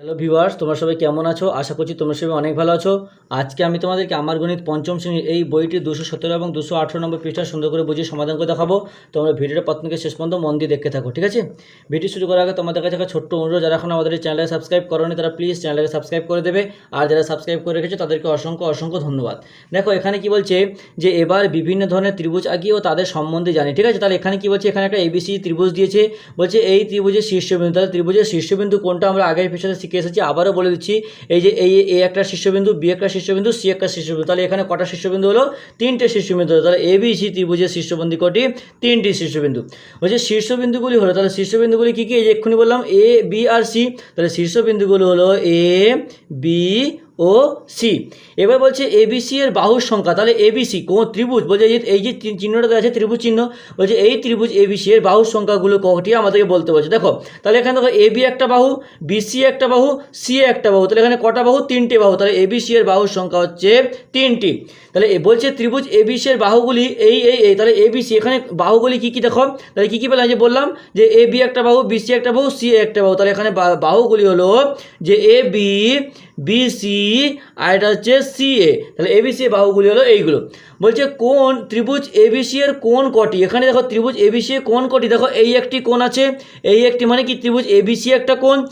Hello viewers তোমরা সবাই কেমন আছো? আশা করছি তোমরা সবাই অনেক ভালো আছো। আজকে আমি তোমাদেরকে আমার গণিত পঞ্চম শ্রেণির এই বইটির দুশো সতেরো এবং দুশো আঠেরো নম্বর পৃষ্ঠা সুন্দর করে বুঝিয়ে সমাধান করে দেখাবো। তোমরা ভিডিওটা প্রথম থেকে শেষ পর্যন্ত মন দিয়ে দেখতে থাকো, ঠিক আছে? ভিডিও শুরু করার আগে তোমাদের কাছে একটা ছোট্ট অনুরোধ, যারা এখন আমাদের চ্যানেলকে সাবস্ক্রাইব করোনি, তারা প্লিজ চ্যানেলকে সাবস্ক্রাইব করে দেবে। আর যারা সাবস্ক্রাইব করে রেখেছো, তাদেরকে অসংখ্য অসংখ্য ধন্যবাদ। দেখো, এখানে কি বলছে যে এবার বিভিন্ন ধরনের ত্রিভুজ আঁকি ও তাদের সম্বন্ধে জানি, ঠিক আছে? তাহলে এখানে কি বলছে? এখানে একটা এবিসি ত্রিভুজ দিয়েছে। বলছে এই ত্রিভুজের শীর্ষবিন্দু, তাহলে ত্রিভুজের শীর্ষবিন্দু কোনটা আমরা আগের পেছনে শিখে এসেছি আবারও বলে দিচ্ছি, এই যে এই এ একটা শীর্ষবিন্দু বি একটা শীর্ষবিন্দু সি একটা শীর্ষবিন্দু, তাহলে এখানে কটা শীর্ষবিন্দু হলো? তিনটে শীর্ষবিন্দু হলো। তাহলে এ বি সি ত্রিভুজের শীর্ষবিন্দু কটি? তিনটি শীর্ষবিন্দু। বলছে শীর্ষবিন্দুগুলি হলো, তাহলে শীর্ষবিন্দুগুলি কী কী? এই যে এক্ষুনি বললাম এ বি আর সি তাহলে শীর্ষবিন্দুগুলো হলো এ বি ও সি। এবার বলছে এবিসি এর বাহুর সংখ্যা, তাহলে এবিসি কোন ত্রিভুজ? বলছে এই যে চিহ্নটা দেওয়া আছে, ত্রিভুজ চিহ্ন, বলছে এই ত্রিভুজ এবিসি এর বাহুর সংখ্যাগুলো কটি আমাদেরকে বলতে বলছে। দেখো, তাহলে এখানে দেখো এবি একটা বাহু বিসি একটা বাহু, সি একটা বাহু, তাহলে এখানে কটা বাহু? তিনটে বাহু, তাহলে এবিসি এর বাহুর সংখ্যা হচ্ছে তিনটি। তাহলে এ বলছে ত্রিভুজ এবিসি এর বাহুগুলি এই এই এই, তাহলে এবিসি এখানে বাহুগুলি কি কি দেখো? তাহলে কি কি পেলাম যে বললাম যে এ বি একটা বাহু বিসি একটা বাহু, সি একটা বাহু, তাহলে এখানে বাহুগুলি হলো যে এ বি বিসি আর এটা হচ্ছে সি এ তাহলে এবিসি বাহুগুলি হলো এইগুলো। বলছে কোন ত্রিভুজ এবিসি এর কোন কটি? এখানে দেখো ত্রিভুজ এবিসি এর কোন কটি? দেখো এই একটি কোণ আছে, এই একটি মানে কি? ত্রিভুজ এবিসি একটা কোণ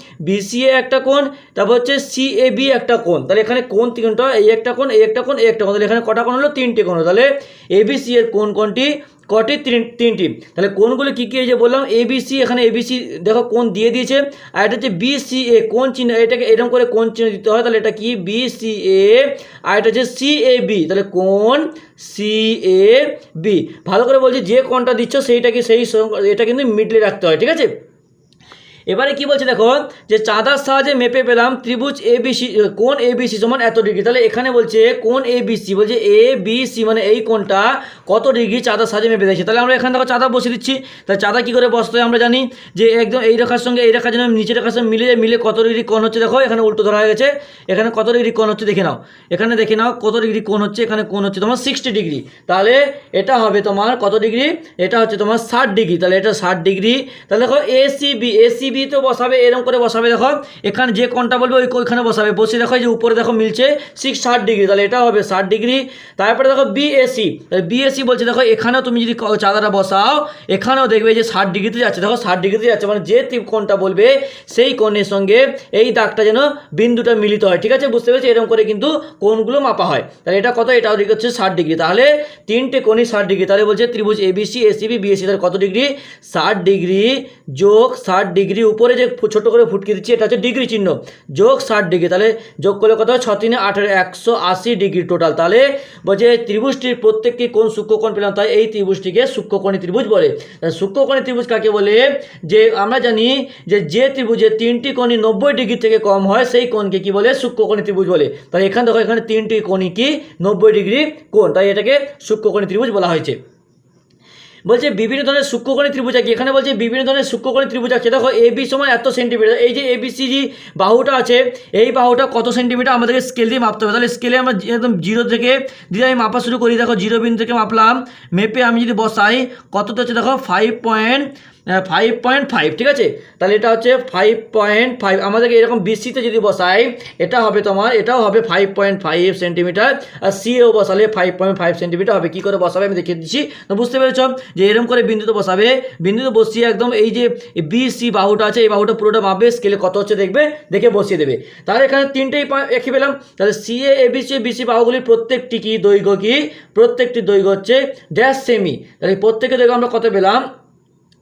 এ একটা কোণ, তারপর হচ্ছে সি এ বি একটা কোণ। তাহলে এখানে কোন তিনটা? এই একটা কোণ, এই একটা কোণ, এই একটা কোণ। তাহলে এখানে কটা কোণ হলো? তিনটে হলো। তাহলে এবিসি এর কোন কোনটি কটি? তিন- তিনটি। তাহলে কোনগুলো কী কী এই যে বললাম? এবিসি, এখানে এবিসি দেখো কোন দিয়ে দিয়েছে। আর এটা হচ্ছে বিসি এ কোন চিহ্ন, এটাকে এরকম করে কোন চিহ্ন দিতে হয়। তাহলে এটা কি? বিসি এ, আর এটা হচ্ছে সি এ বি। তাহলে কোন সি এ বি ভালো করে বলছি, যে কোনটা দিচ্ছ সেইটাকে সেই এটা কিন্তু মিডলে রাখতে হয়, ঠিক আছে? এবারে কি বলছে দেখো যে চাঁদার সাহায্যে মেপে পেলাম ত্রিভুজ এ বিসি কোন এ বিসি সমান এত ডিগ্রি? তাহলে এখানে বলছে কোন এ বিসি বলছে এ বি সি মানে এই কোনটা কত ডিগ্রি চাঁদার সাহায্যে মেপে দিয়েছে তাহলে আমরা এখানে দেখো চাঁদা বসিয়ে দিচ্ছি। তাহলে চাঁদা কী করে বসতে আমরা জানি? যে একদম এই রেখার সঙ্গে এই রেখার জন্য নিচের রেখার সঙ্গে মিলে মিলে কত ডিগ্রি কোণ হচ্ছে দেখো, এখানে উল্টো ধরা হয়ে গেছে। এখানে কত ডিগ্রি কোণ হচ্ছে দেখে নাও। এখানে দেখে নাও কত ডিগ্রি কোণ হচ্ছে, এখানে কোণ হচ্ছে তোমার সিক্সটি ডিগ্রি। তাহলে এটা হবে তোমার কত ডিগ্রি? এটা হচ্ছে তোমার ষাট ডিগ্রি। তাহলে এটা ষাট ডিগ্রি। তাহলে দেখো এসিবি এসিবি তো বসাবে এরকম করে বসাবে, দেখো। এখানে যে কোনটা বলবে, ওই ওইখানে বসাবে। বসে দেখো যে উপরে দেখো মিলছে সিক্স ষাট ডিগ্রি তাহলে এটা হবে ষাট ডিগ্রি তারপরে দেখো বিএসি বিএসি বলছে, দেখো, এখানেও তুমি যদি চাঁদাটা বসাও, এখানেও দেখবে যে ষাট ডিগ্রিতে যাচ্ছে। দেখো, ষাট ডিগ্রিতে যাচ্ছে মানে যে কোণটা বলবে, সেই কোণের সঙ্গে এই দাগটা যেন বিন্দুটা মিলিত হয়। ঠিক আছে? বুঝতে পেরেছি? এরকম করে কিন্তু কোণগুলো মাপা হয়। তাহলে এটা কত? এটাও দিকে হচ্ছে ষাট ডিগ্রি তাহলে তিনটে কোণই ষাট ডিগ্রি তাহলে বলছে ত্রিভুজ এবিসি এসিবি বিএসি তাহলে কত ডিগ্রি ষাট ডিগ্রি যোগ ষাট ডিগ্রি উপরে যে ছোট করে ফুটকে দিচ্ছি, এটা হচ্ছে ডিগ্রি চিহ্ন। যোগ ষাট ডিগ্রি, তাহলে যোগ করলে কত হয়? ছ তিনে আঠেরো একশো আশি ডিগ্রি টোটাল তাহলে বলছে ত্রিভুজটির প্রত্যেকটি কোন সূক্ষ্মকোণ পেলাম, তাই এই ত্রিভুজটিকে সূক্ষ্মকোণী ত্রিভুজ বলে। সূক্ষ্মকোণী ত্রিভুজ কাকে বলে? যে আমরা জানি যে যে ত্রিভুজে তিনটি কোণই নব্বই ডিগ্রি থেকে কম হয়, সেই কোণকে কি বলে? সূক্ষ্মকোণী ত্রিভুজ বলে। তাহলে এখানে দেখো, এখানে তিনটি কোণই কি? নব্বই ডিগ্রি কোণ। তাই এটাকে সূক্ষ্মকোণী ত্রিভুজ বলা হয়েছে। বলছে বিভিন্ন ধরনের সূক্ষ্মকোণী ত্রিভুজ আঁকি এখানে বলছে বিভিন্ন ধরনের সূক্ষ্মকোণী ত্রিভুজ আছে দেখো এবি সময় এত সেন্টিমিটার এই যে এবিসিজি বাহুটা আছে, এই বাহুটা কত সেন্টিমিটার আমাদেরকে স্কেল দিয়ে মাপতে হবে। তাহলে স্কেলে আমরা একদম জিরো থেকে দিয়ে আমি মাপা শুরু করি, দেখো জিরো বিন্দু থেকে মাপলাম, মেপে আমি যদি বসাই, কতটা হচ্ছে? দেখো five point five point five ঠিক আছে? তাহলে এটা হচ্ছে ফাইভ পয়েন্ট ফাইভ আমাদেরকে এরকম বিসিতে যদি বসাই, এটা হবে তোমার, এটাও হবে ফাইভ পয়েন্ট ফাইভ সেন্টিমিটার আর সিও বসালে ফাইভ পয়েন্ট ফাইভ সেন্টিমিটার হবে। কী করে বসাবে? আমি দেখিয়ে দিচ্ছি। তো বুঝতে পেরেছ যে এরকম করে বিন্দুতে বসাবে। বিন্দুতে বসিয়ে একদম এই যে বি সি বাহুটা আছে, এই বাহুটা পুরোটা মাপবে স্কেলে কত হচ্ছে দেখবে, দেখে বসিয়ে দেবে। তাহলে এখানে তিনটেই একই পেলাম। তাহলে C A A B C B C বাহুগুলির প্রত্যেকটি কি দৈর্ঘ্য কি? প্রত্যেকটি দৈর্ঘ্য হচ্ছে ড্যাশ সেমি তাহলে প্রত্যেকের দৈর্ঘ্য আমরা কত পেলাম?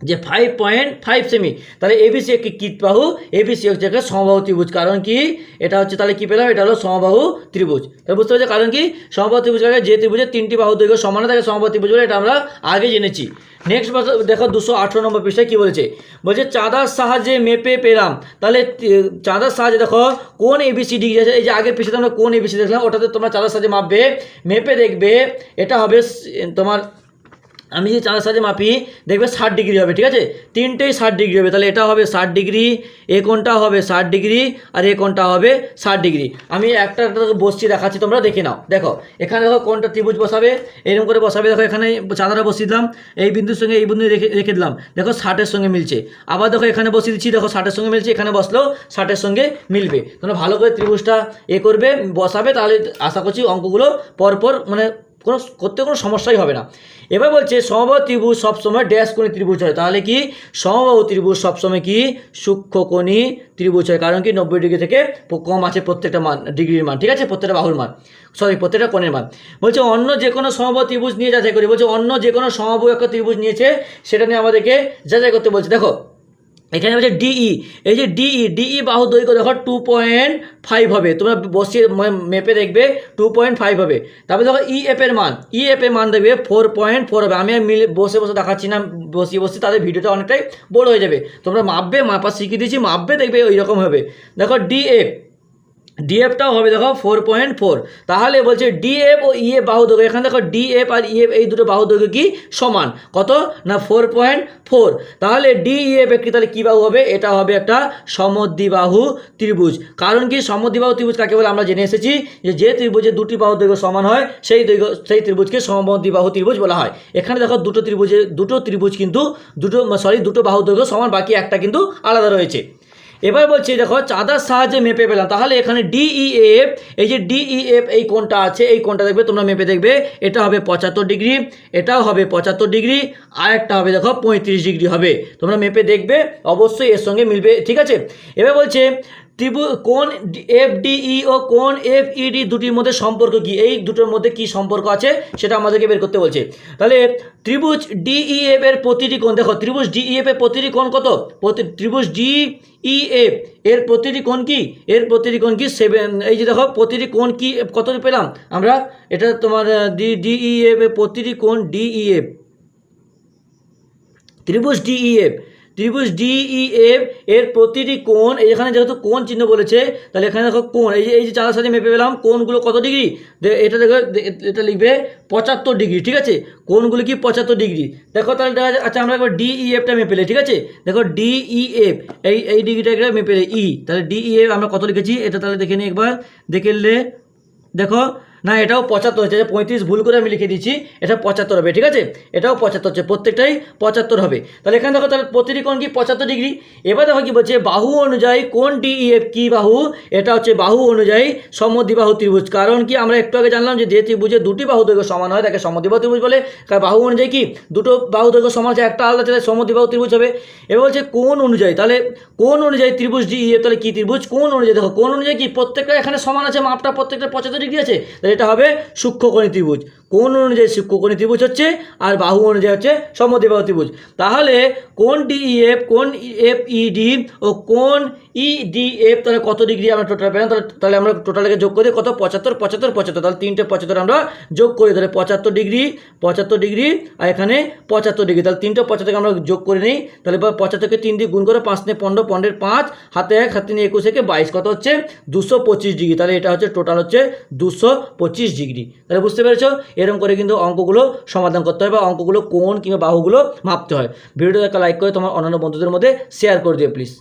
যে ফাইভ পয়েন্ট ফাইভ সেমি তাহলে এবিসি একটি কীট বাহু? এবিসি হচ্ছে একটা সমবাহু ত্রিভুজ। কারণ কি? এটা হচ্ছে তাহলে কি পেলাম? এটা হলো সমবাহু ত্রিভুজ। তাহলে বুঝতে পারছি কারণ কি? সমবাহু ত্রিভুজ যে ত্রিভুজের তিনটি বাহু দৈর্ঘ্য সমান থাকে, সমবাহু ত্রিভুজ বলে এটা আমরা আগে জেনেছি। নেক্সট বছর দেখো দুশো আঠেরো নম্বর পৃষ্ঠায় কী বলেছে? বলছে, চাঁদার সাহায্যে মেপে পেলাম। তাহলে চাঁদার সাহায্যে দেখো, কোন এবিসি ডিগ্রি আছে এই যে আগের পৃষ্ঠাতে আমরা কোন এবিসি দেখলাম, ওটাতে তোমরা চাঁদার সাহায্যে মাপবে, মেপে দেখবে, এটা হবে তোমার আমি যে চাঁদের সাথে মাপি, দেখবে ষাট ডিগ্রি হবে, ঠিক আছে? তিনটেই ষাট ডিগ্রি হবে, তাহলে এটা হবে ষাট ডিগ্রি, এ কোনটা হবে ষাট ডিগ্রি, আর এ কোনটা হবে ষাট ডিগ্রি। আমি একটা একটা বসছি দেখাচ্ছি, তোমরা দেখে নাও। দেখো, এখানে দেখো কোনটা ত্রিভুজ বসাবে, এরকম করে বসাবে, দেখো এখানে চাঁদাটা বসিয়ে দিলাম, এই বিন্দুর সঙ্গে এই বিন্দু রেখে রেখে দিলাম, দেখো ষাটের সঙ্গে মিলছে। আবার দেখো এখানে বসিয়ে দিচ্ছি, দেখো ষাটের সঙ্গে মিলছে, এখানে বসলেও ষাটের সঙ্গে মিলবে। তোমরা ভালো করে ত্রিভুজটা এ করবে, বসাবে, তাহলে আশা করছি অঙ্কগুলো পরপর মানে কোনো, করতে কোনো সমস্যাই হবে না। এবার বলছে, সমবাহু ত্রিভুজ সবসময় ড্যাশ কোণী ত্রিভুজ হয়। তাহলে কি? সমবাহু ত্রিভুজ সবসময় কি? সূক্ষ্ম সূক্ষ্মকোণী ত্রিভুজ হয়। কারণ কি? নব্বই ডিগ্রি থেকে কম আছে প্রত্যেকটা মান, ডিগ্রির মান, ঠিক আছে? প্রত্যেকটা বাহুর মান। সরি প্রত্যেকটা কোণের মান। বলছে, অন্য যে কোনো সমবাহু ত্রিভুজ নিয়ে যাচাই করি। বলছে, অন্য যে কোনো সমবাহু একটা ত্রিভুজ নিয়েছে, সেটা নিয়ে আমাদেরকে যাচাই করতে বলছে। দেখো এখানে হচ্ছে ডিই এই যে ডিই ডিই বাহু দৈর্ঘ্য দেখো টু পয়েন্ট ফাইভ হবে। তোমরা বসিয়ে মেপে দেখবে টু পয়েন্ট ফাইভ হবে। তারপরে দেখো ই এফের মান ই এফের মান দেখবে ফোর পয়েন্ট ফোর হবে। আমি মিলে বসে বসে দেখাচ্ছি না, বসিয়ে বসে তাদের ভিডিওটা অনেকটাই বড় হয়ে যাবে। তোমরা মাপবে, মাপা শিখিয়ে দিচ্ছি মাপবে, দেখবে ওই রকম হবে। দেখো ডিএফ ডিএফটাও হবে, দেখো ফোর পয়েন্ট ফোর তাহলে বলছে ডিএফ ও ইএফ বাহু দৈর্ঘ্য এখানে দেখো ডিএফ আর ইএফ এই দুটো বাহু কি সমান? কত? না ফোর পয়েন্ট ফোর তাহলে ডিইএফ একটি তাহলে কী বাহু হবে? এটা হবে একটা সমদ্বিবাহু ত্রিভুজ। কারণ কি সমদ্বিবাহু ত্রিভুজ কাকে বলে? আমরা জেনে এসেছি যে যে ত্রিভুজের দুটি বাহু সমান হয়, সেই দৈর্ঘ্য, সেই ত্রিভুজকে সমদ্বিবাহু ত্রিভুজ বলা হয়। এখানে দেখো দুটো ত্রিভুজে, দুটো ত্রিভুজ কিন্তু দুটো সরি দুটো বাহু সমান, বাকি একটা কিন্তু আলাদা রয়েছে। এবার বলছি, দেখো, চাঁদার সাহায্যে মেপে পেলাম। তাহলে এখানে ডিইএফ এই যে ডিইএফ এই কোনটা আছে, এই কোনটা দেখবে, তোমরা মেপে দেখবে, এটা হবে পঁচাত্তর ডিগ্রি, এটাও হবে পঁচাত্তর ডিগ্রি আর একটা হবে, দেখো, পঁয়ত্রিশ ডিগ্রি হবে। তোমরা মেপে দেখবে, অবশ্যই এর সঙ্গে মিলবে, ঠিক আছে? এবার বলছে ত্রিভু কোন এফ ডিই ও কোন এফ ইডি দুটির মধ্যে সম্পর্ক কি? এই দুটোর মধ্যে কি সম্পর্ক আছে সেটা আমাদেরকে বের করতে বলছে। তাহলে ত্রিভুজ ডিইএফ এর প্রতিটি কোণ, দেখো ত্রিভুজ ডিইএফ এর প্রতিটি কোণ কত? ত্রিভুজ ডিইএফ এর প্রতিটি কোণ কি? এর প্রতিটি কোণ কি সেভেন এই যে দেখো প্রতিটি কোণ কি, কত পেলাম? আমরা এটা তোমার ডি ডিইএফ এর প্রতিটি কোণ ডিইএফ ত্রিভুজ ডিইএফ ত্রিভুজ ডিইএফ এর প্রতিটি কোণ এখানে যেহেতু কোণ চিহ্ন বলেছে, তাহলে এখানে দেখো কোণ, এই যে এই যে চালার সাথে মেপে পেলাম, কোণগুলো কত ডিগ্রি? এটা দেখো এটা লিখবে পঁচাত্তর ডিগ্রি, ঠিক আছে? কোণগুলো কি পঁচাত্তর ডিগ্রি? দেখো তাহলে দেখা যাচ্ছে আচ্ছা আমরা একবার ডিইএফটা মেপেলে ঠিক আছে? দেখো ডিইএফ এই এই ডিগ্রিটাকে মেপেলে ই তাহলে ডিইএফ আমরা কত লিখেছি? এটা তাহলে দেখে নিই একবার, দেখে নিলে, দেখো না, এটাও পঁচাত্তর হচ্ছে, যে পঁয়ত্রিশ ভুল করে আমি লিখে দিচ্ছি এটা পঁচাত্তর হবে, ঠিক আছে? এটাও পঁচাত্তর হচ্ছে, প্রত্যেকটাই পঁচাত্তর হবে। তাহলে এখানে দেখো, তাহলে প্রতিটি কোণ কি পঁচাত্তর ডিগ্রি? এবার দেখো কি বলছে, বাহু অনুযায়ী কোন ডিএফ কি বাহু? এটা হচ্ছে বাহু অনুযায়ী সমদ্বিবাহু ত্রিভুজ। কারণ কি, আমরা একটু আগে জানলাম যে যে ত্রিভুজে দুটি বাহু দৈর্ঘ্য সমান হয়, তাকে সমদ্বিবাহু ত্রিভুজ বলে। কারণ বাহু অনুযায়ী কি, দুটো বাহু দৈর্ঘ্য সমান আছে, একটা আলাদা, তাহলে সমদ্বিবাহু ত্রিভুজ হবে। এবার বলছে কোন অনুযায়ী, তাহলে কোন অনুযায়ী ত্রিভুজ ডিএফ তাহলে কি ত্রিভুজ? কোন অনুযায়ী, দেখো কোন অনুযায়ী কি, প্রত্যেকটা এখানে সমান আছে, মাপটা প্রত্যেকটা পঁচাত্তর ডিগ্রি আছে? তাহলে এটা হবে সূক্ষ্মকোণী ত্রিভুজ। কোন অনুযায়ী সূক্ষ্মকোণী ত্রিভুজ হচ্ছে আর বাহু অনুযায়ী হচ্ছে সমদ্বিবাহু ত্রিভুজ। তাহলে কোন ডিইএফ কোন এফ ইডি ও কোন ইডিএফ তাহলে কত ডিগ্রি আমরা টোটাল পেলাম? তাহলে তাহলে আমরা টোটালকে যোগ করে কত? পঁচাত্তর পঁচাত্তর পঁচাত্তর। তাহলে তিনটে পঁচাত্তর আমরা যোগ করি তাহলে পঁচাত্তর ডিগ্রি পঁচাত্তর ডিগ্রি, আর এখানে পঁচাত্তর ডিগ্রি। তাহলে তিনটে পঁচাত্তরকে আমরা যোগ করে নিই, তাহলে পঁচাত্তরকে তিন দিয়ে গুণ করে পাঁচ নিয়ে পনেরো পনেরোর পাঁচ, হাতে এক, হাতে নিয়ে একুশ থেকে বাইশ, কত হচ্ছে? দুশো পঁচিশ ডিগ্রি। তাহলে এটা হচ্ছে টোটাল হচ্ছে দুশো পঁচিশ ডিগ্রি। তাহলে বুঝতে পেরেছ? এরকম করে কিন্তু অঙ্কগুলো সমাধান করতে হয় বা অঙ্কগুলো কোন কিংবা বাহুগুলো মাপতে হয়। ভিডিওটা একটা লাইক করে তোমার অন্যান্য বন্ধুদের মধ্যে শেয়ার করে দিও প্লিজ